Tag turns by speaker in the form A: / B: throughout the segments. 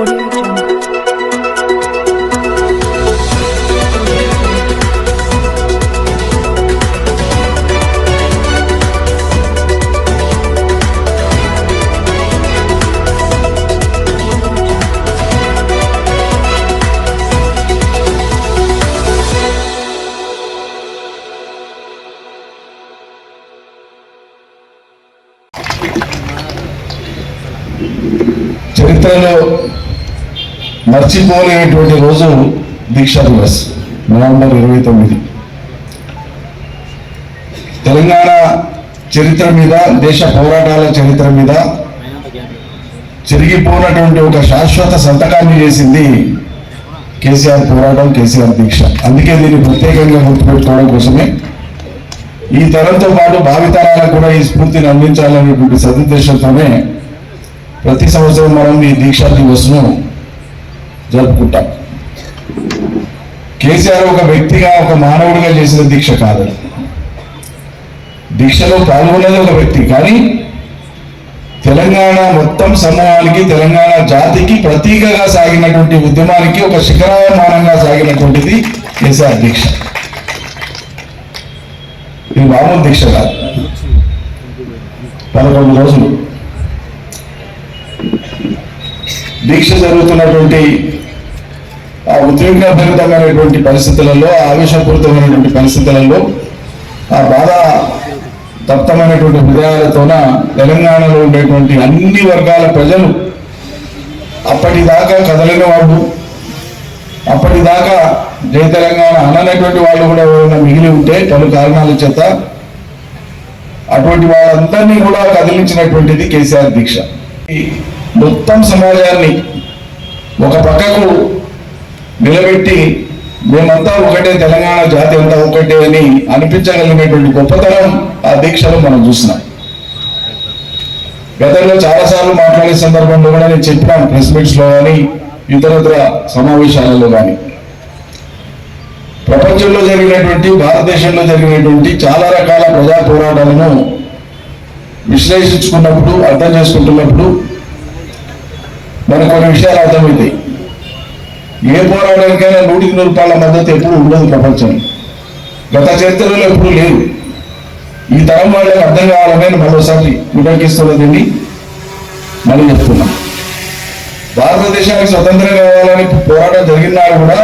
A: Audio Jungle.
B: చరిత్రలో మర్చిపోలేనటువంటి రోజు దీక్షా Divas November ఇరవై తొమ్మిది. తెలంగాణ చరిత్ర మీద దేశ పోరాటాల చరిత్ర మీద చెరిగిపోనటువంటి ఒక శాశ్వత సంతకాన్ని చేసింది కేసీఆర్ పోరాటం కేసీఆర్ దీక్ష. అందుకే దీన్ని ప్రత్యేకంగా గుర్తుపెట్టుకోవడం కోసమే. ఈ తరంతో పాటు భావితరాలకు కూడా ఈ స్ఫూర్తిని అందించాలనేటువంటి సదుద్దేశంతోనే ప్రతి సంవత్సరం మనం ఈ దీక్షా దివస్ను జరుపుకుంటాం. కేసీఆర్ ఒక వ్యక్తిగా ఒక మానవుడిగా చేసిన దీక్ష కాదు. దీక్షలో పాల్గొన్నది ఒక వ్యక్తి కానీ తెలంగాణ మొత్తం సమూహానికి తెలంగాణ జాతికి ప్రతీకగా సాగినటువంటి ఉద్యమానికి ఒక శిఖరాయమానంగా సాగినటువంటిది కేసీఆర్ దీక్ష. ఇది మామూలు దీక్ష కాదు. పదకొండు రోజులు. దీక్ష జరుగుతున్నటువంటి ఆ ఉద్వేగభరితమైనటువంటి పరిస్థితులలో ఆవేశపూరితమైనటువంటి పరిస్థితులలో ఆ బాధ తప్తమైనటువంటి హృదయాలతోన తెలంగాణలో ఉండేటువంటి అన్ని వర్గాల ప్రజలు అప్పటిదాకా కదలిన వాళ్ళు అప్పటిదాకా జయ తెలంగాణ అననటువంటి వాళ్ళు కూడా ఎవరైనా మిగిలి ఉంటే పలు కారణాల చేత అటువంటి వాళ్ళందరినీ కూడా కదిలించినటువంటిది కేసీఆర్ దీక్ష. మొత్తం సమాజాన్ని ఒక పక్కకు నిలబెట్టి మేమంతా ఒకటే తెలంగాణ జాతి అంతా ఒకటే అని అనిపించగలిగినటువంటి గొప్పతనం ఆ దీక్షలో మనం చూసినాం గతంలో చాలాసార్లు మాట్లాడే సందర్భంలో కూడా నేను చెప్పినాను ప్రెస్ మీట్స్లో కానీ ఇతరత్ర సమావేశాలలో కానీ. ప్రపంచంలో జరిగినటువంటి భారతదేశంలో జరిగినటువంటి చాలా రకాల ప్రజా పోరాటాలను విశ్లేషించుకున్నప్పుడు అర్థం చేసుకుంటున్నప్పుడు మనకు కొన్ని విషయాలు అర్థమవుతాయి. ఏ పోరాటానికైనా నూటికి నూరు రూపాయల మద్దతు ఎప్పుడు ఉండదు ప్రపంచం. గత చరిత్రలో ఎప్పుడు లేదు ఈ తరం వాళ్ళకి అర్థం కావాలని మరోసారి విటంకిస్తున్నదండి మళ్ళీ చెప్తున్నా భారతదేశానికి స్వతంత్రం కావాలని పోరాటం జరిగినాడు కూడా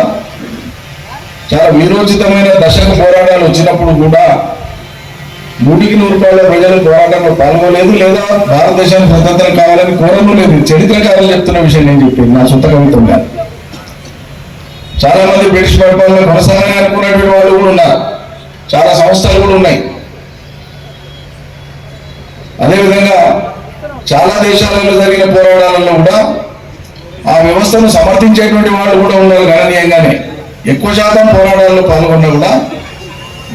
B: చాలా వీరోచితమైన దశకు పోరాటాలు వచ్చినప్పుడు కూడా నూటికి నూరు రూపాయల ప్రజలు పోరాటంలో పాల్గొలేదు లేదా భారతదేశానికి స్వతంత్రం కావాలని కోరడం లేదు. చరిత్రకారులు చెప్తున్న విషయం నేను చెప్పింది నా సొంత కవిత్వం కాదు. చాలా మంది బ్రిటిష్ పరిపాలన కొనసాగానే అనుకున్నటువంటి వాళ్ళు కూడా ఉన్నారు. చాలా సంస్థలు కూడా ఉన్నాయి. అదేవిధంగా చాలా దేశాలలో జరిగిన పోరాటాలలో కూడా ఆ వ్యవస్థను సమర్థించేటువంటి వాళ్ళు కూడా ఉన్నారు గణనీయంగానే. ఎక్కువ శాతం పోరాటాల్లో పాల్గొన్న కూడా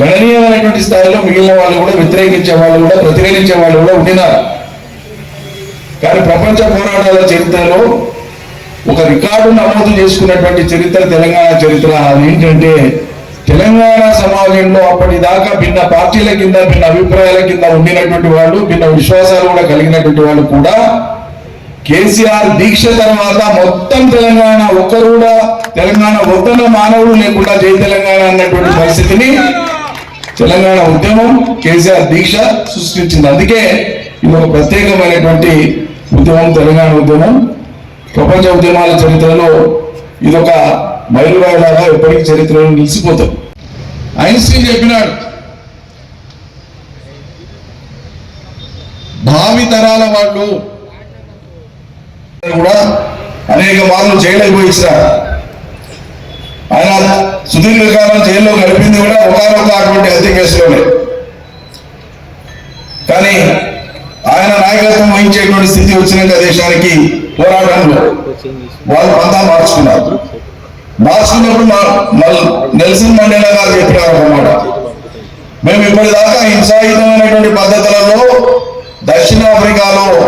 B: గణనీయమైనటువంటి స్థాయిలో మిగిలిన వాళ్ళు కూడా వ్యతిరేకించే వాళ్ళు కూడా ప్రతిఘటించే వాళ్ళు కూడా ఉండినారు. కానీ ప్రపంచ పోరాటాల చరిత్రలో ఒక రికార్డు నమోదు చేసుకున్నటువంటి చరిత్ర తెలంగాణ చరిత్ర అదేంటంటే ఏంటంటే తెలంగాణ సమాజంలో అప్పటిదాకా భిన్న పార్టీల కింద భిన్న అభిప్రాయాల కింద ఉండినటువంటి వాళ్ళు భిన్న విశ్వాసాలు కూడా కలిగినటువంటి వాళ్ళు కూడా కేసీఆర్ దీక్ష తర్వాత మొత్తం తెలంగాణ ఒక్కరు కూడా తెలంగాణ వద్దన మానవుడు లేకుండా జై తెలంగాణ అన్నటువంటి పరిస్థితిని తెలంగాణ ఉద్యమం కేసీఆర్ దీక్ష సృష్టించింది. అందుకే ఇది ఒక ప్రత్యేకమైనటువంటి ఉద్యమం తెలంగాణ ఉద్యమం. ప్రపంచ ఉద్యమాల చరిత్రలో ఇదొక మైలురాయిలాగా ఎప్పటికీ చరిత్రలో నిలిచిపోతుంది. ఐన్స్టీన్ చెప్పినాడు భావి తరాల వాళ్ళు కూడా అనేక మార్లు జైలుకు పోయిస్తారు ఆయన సుదీర్ఘకాలం జైల్లో గడిపింది కూడా ఒకనొక అటువంటి హత్య కేసులోనే. కానీ ఆయన నాయకత్వం వహించేటువంటి స్థితి వచ్చినాక దేశానికి పోరాటంలో వాళ్ళు పంతా మార్చుకున్నారు. మార్చుకున్నప్పుడు మా- నెల్సన్ మండేలా గారు చెప్పినారు అన్నమాట. మేము ఇప్పటిదాకా హింసాయుతమైనటువంటి పద్ధతులలో దక్షిణాఫ్రికాలో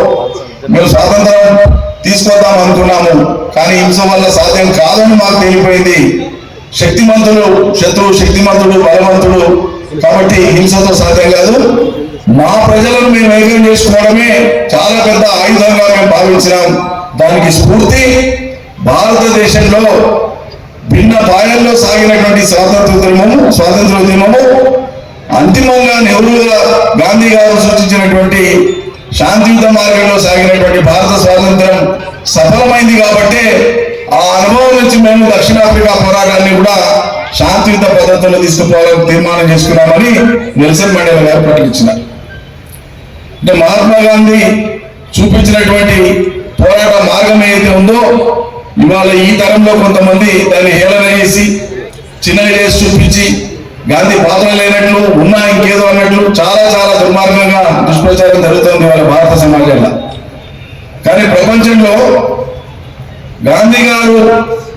B: మేము స్వాతంత్రం తీసుకొద్దాం అనుకున్నాము. కానీ హింస వల్ల సాధ్యం కాదని మాకు తెలియపోయింది. శక్తిమంతుడు శత్రువు శక్తిమంతుడు బలవంతుడు కాబట్టి హింసతో సాధ్యం కాదు. మా ప్రజలను మేము ఐక్యం చేసుకోవడమే చాలా పెద్ద ఆయుధంగా మేము భావించినాం. దానికి స్ఫూర్తి భారతదేశంలో భిన్న పాయల్లో సాగినటువంటి స్వాతంత్ర ఉద్యమము స్వాతంత్ర ఉద్యమము అంతిమంగా నెహ్రూ గాంధీ గారు సూచించినటువంటి శాంతియుత మార్గంలో సాగినటువంటి భారత స్వాతంత్రం సఫలమైంది కాబట్టి ఆ అనుభవం నుంచి మేము దక్షిణాఫ్రికా పోరాటాన్ని కూడా శాంతియుత పద్ధతుల్లో తీసుకుపోవాలని తీర్మానం చేసుకున్నామని నెల్సన్ మండేలా గారు ప్రకటించినారు. అంటే మహాత్మా గాంధీ చూపించినటువంటి పోరాట మార్గం ఏదైతే ఉందో ఇవాళ ఈ తరంలో కొంతమంది దాన్ని హేళన చేసి చిన్న చేసి చూపించి గాంధీ పాత్ర లేనట్లు ఉన్నా ఇంకేదో అన్నట్లు చాలా చాలా దుర్మార్గంగా దుష్ప్రచారం జరుగుతుంది వాళ్ళ భారత సమాజంలో. కానీ ప్రపంచంలో గాంధీ గారు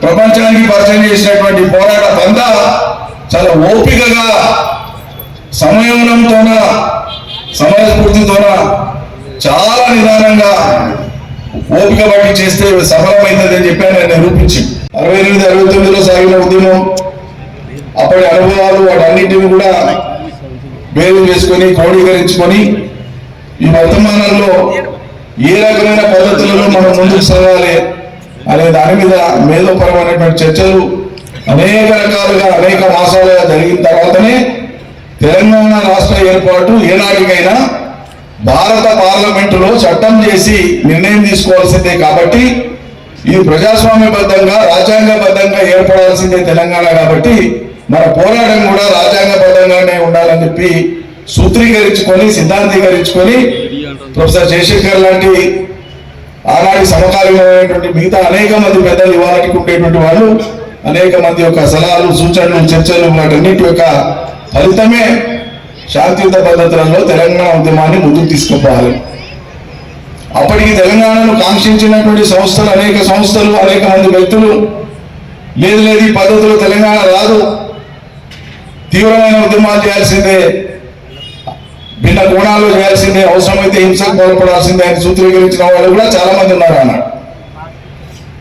B: ప్రపంచానికి పరిచయం చేసినటువంటి పోరాట పంద చాలా ఓపికగా సంయమనంతోన సమాజ పూర్తి ద్వారా చాలా నిదానంగా ఓపిక బట్టి చేస్తే సఫలమైందని అని చెప్పి ఆయన నిరూపించి. అరవై ఎనిమిది అరవై తొమ్మిదిలో సాగిన ఉద్యమం అప్పటి అనుభవాలు వాటన్నిటిని కూడా బేరు చేసుకొని క్రోడీకరించుకొని ఈ వర్తమానంలో ఏ రకమైన పద్ధతులలో మనం ముందుకు సాగాలి అనే దాని మీద మేధోపరమైనటువంటి చర్చలు అనేక రకాలుగా అనేక మాసాలుగా జరిగిన తర్వాతనే తెలంగాణ రాష్ట్ర ఏర్పాటు ఏనాటికైనా భారత పార్లమెంటులో చట్టం చేసి నిర్ణయం తీసుకోవాల్సిందే కాబట్టి ఇది ప్రజాస్వామ్యబద్ధంగా రాజ్యాంగబద్ధంగా ఏర్పడాల్సిందే తెలంగాణ కాబట్టి మన పోరాటం కూడా రాజ్యాంగబద్ధంగానే ఉండాలని చెప్పి సూత్రీకరించుకొని సిద్ధాంతీకరించుకొని ప్రొఫెసర్ జయశంకర్ లాంటి ఆనాటి సమకాలీనమైనటువంటి మిగతా అనేక మంది పెద్దలు ఇవాళకి ఉండేటువంటి వాళ్ళు అనేక మంది యొక్క సలహాలు సూచనలు చర్చలు వాటన్నిటి యొక్క ఫలితమే శాంతియుత పద్ధతులలో తెలంగాణ ఉద్యమాన్ని ముందుకు తీసుకుపోవాలి. అప్పటికి తెలంగాణను కాంక్షించినటువంటి సంస్థలు అనేక సంస్థలు అనేక మంది వ్యక్తులు లేదు లేదు ఈ పద్ధతులు తెలంగాణ రాదు. తీవ్రమైన ఉద్యమాలు చేయాల్సిందే. భిన్న కోణాల్లో చేయాల్సిందే. అవసరమైతే హింసకు పాల్పడాల్సిందే అని సూత్రీకరించిన వాళ్ళు కూడా చాలా మంది ఉన్నారు అన్నాడు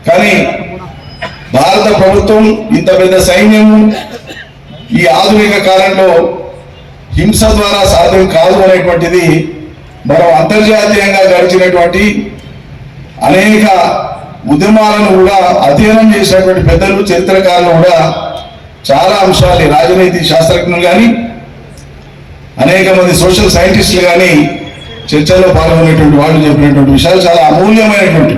B: కానీ భారత ప్రభుత్వం ఇంత పెద్ద సైన్యం ఈ ఆధునిక కాలంలో హింస ద్వారా సాధ్యం కాదు అనేటువంటిది మనం అంతర్జాతీయంగా గడిచినటువంటి అనేక ఉద్యమాలను కూడా అధ్యయనం చేసినటువంటి పెద్దలు చరిత్రకారులు కూడా చాలా అంశాలు రాజనీతి శాస్త్రజ్ఞులు కానీ అనేక మంది సోషల్ సైంటిస్టులు కానీ చర్చలో పాల్గొనేటువంటి వాళ్ళు చెప్పినటువంటి విషయాలు చాలా అమూల్యమైనటువంటి